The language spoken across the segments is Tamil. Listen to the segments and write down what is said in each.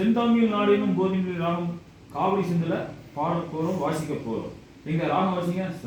செந்தமிழ் நாடினும் கோதிமொழி ராகம் காவடி சிந்துல பாட போறோம். வாசிக்க போறோம் எங்க ராகம் வாசிங்க ச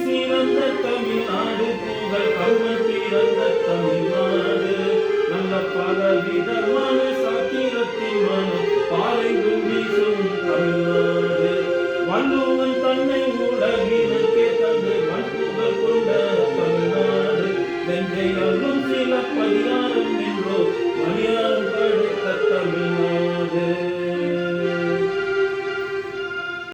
சிறந்த தமிழ்நாடு புகழ் கல்வன் பிறந்த தமிழ்நாடு நல்ல பல விதமான சாத்திரத்தின் பாலை வீசும் தமிழ்நாடு வள்ளுவன் தன்னை உலகினுக்கே தந்து மண்புகழ் கொண்ட தமிழ்நாடு நெஞ்சை அல்லும் சில பரிகாரம் என்றோ மணியாரம்